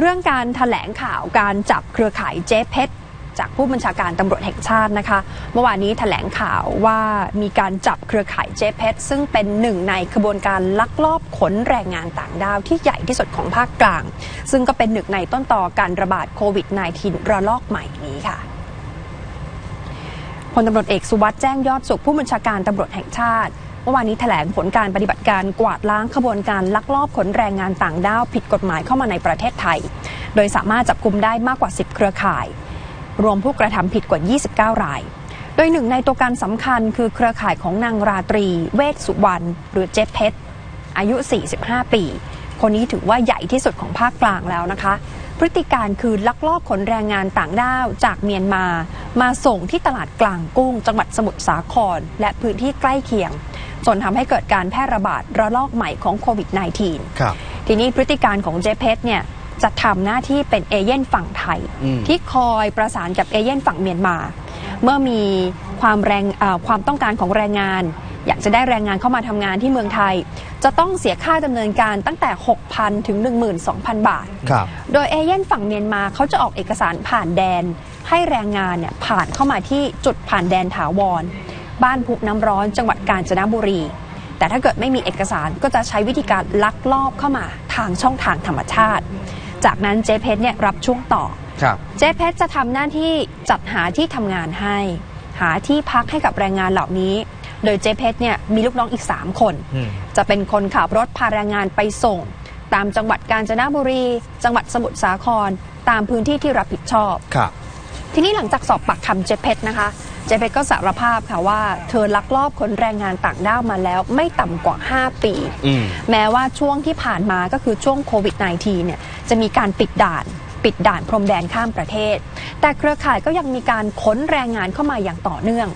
เรื่องการถแถลงข่าวการจับเครือข่ายเจ๊เพชรจากผู้บัญชาการตำรวจแห่งชาตินะคะ เมื่อวานนี้ถแถลงข่าวว่ามีการจับเครือข่ายเจ๊เพชรซึ่งเป็นหนึ่งในขบวนการลักลอบขนแรงงานต่างด้าวที่ใหญ่ที่สุดของภาคกลาง ซึ่งก็เป็นหนึ่งในต้นต่อการระบาดโควิด -19 ระลอกใหม่นี้ค่ะพลตำรวจเอกสุวัสด์แจ้งยอดสุขผู้บัญชาการตำรวจแห่งชาติ เมื่อวานนี้แถลงผลการปฏิบัติการกวาดล้างขบวนการลักลอบขนแรงงานต่างด้าวผิดกฎหมายเข้ามาในประเทศไทย โดยสามารถจับกลุ่มได้มากกว่า 10 เครือข่าย รวมผู้กระทำผิดกว่า 29 ราย โดยหนึ่งในตัวการสำคัญคือเครือข่ายของนางราตรี เวชสุวรรณหรือเจ๊เพชรอายุ 45 ปี คนนี้ถือว่าใหญ่ที่สุดของภาคกลางแล้วนะคะ พฤติการคือลักลอบขนแรงงานต่างด้าวจากเมียนมา มาส่งที่ตลาดกลางกุ้ง จังหวัดสมุทรสาคร และพื้นที่ใกล้เคียง จนทำให้เกิดการแพร่ระบาดระลอกใหม่ของโควิด -19 ครับทีนี้พฤติการของเจเพชรเนี่ยจะทำหน้าที่เป็นเอเย่นฝั่งไทยอืมที่คอยประสานกับเอเย่นฝั่งเมียนมา เมื่อมีความแรงเอ่อความต้องการของแรงงาน อยากจะได้แรงงานเข้ามาทำงานที่เมืองไทย จะต้องเสียค่าดำเนินการตั้งแต่ 6,000 ถึง 12,000 บาทครับโดยเอเย่นฝั่งเมียนมาเขาจะออกเอกสารผ่านแดน ให้แรงงานเนี่ยผ่านเข้ามาที่จุดผ่านแดนถาวร บ้านพุน้ำร้อนจังหวัดกาญจนบุรี แต่ถ้าเกิดไม่มีเอกสารก็จะใช้วิธีการลักลอบเข้ามาทางช่องทางธรรมชาติ จากนั้นเจเพชรเนี่ยรับช่วงต่อครับเจเพชรจะทำหน้าที่จัดหาที่ทำงานให้ หาที่พักให้กับแรงงานเหล่านี้ โดยเจเพชรเนี่ยมีลูกน้องอีก 3 คนอืมจะเป็นคนขับรถพาแรงงานไปส่ง ตามจังหวัดกาญจนบุรี จังหวัดสมุทรสาคร ตามพื้นที่ที่รับผิดชอบครับทีนี้หลังจากสอบปากคำเจเพชรนะคะ เจเพชรก็สารภาพค่ะว่าเธอลักลอบขนแรงงานต่างด้าวมาแล้วไม่ต่ำกว่า 5 ปีอืมแม้ว่าช่วงที่ผ่านมาก็คือช่วงโควิด -19 เนี่ยจะมีการปิดด่านปิดด่านพรมแดนข้ามประเทศ แต่เครือข่ายก็ยังมีการขนแรงงานเข้ามาอย่างต่อเนื่อง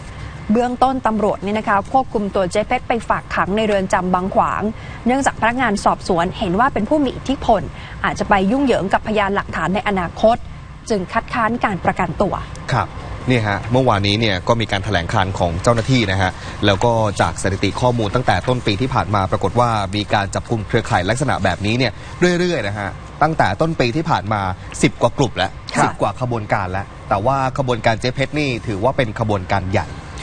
เบื้องต้นตำรวจเนี่ยนะคะควบคุมตัวเจเพชรไปฝากขังในเรือนจำบางขวาง เนื่องจากพนักงานสอบสวนเห็นว่าเป็นผู้มีอิทธิพล อาจจะไปยุ่งเหยิงกับพยานหลักฐานในอนาคต จึงคัดค้านการประกันตัวครับ นี่ฮะเมื่อวานนี้เนี่ยก็มีการถแถลงการของเจ้าหน้าที่นะฮะแล้วก็จากสถิติข้อมูลตั้งแต่ต้นปีที่ผ่านมาปรากฏว่ามีการจับกลุ่มเครือข่ายลักษณะแบบนี้เนี่ยเรื่อยๆนะฮะตั้งแต่ต้นปีที่ผ่านมา 10 กว่ากลุ่มแล้วค่ะสิบกว่าขบวนการแล้วแต่ว่าขบวนการเจ๊เพชรนี่ถือว่าเป็นขบวนการใหญ่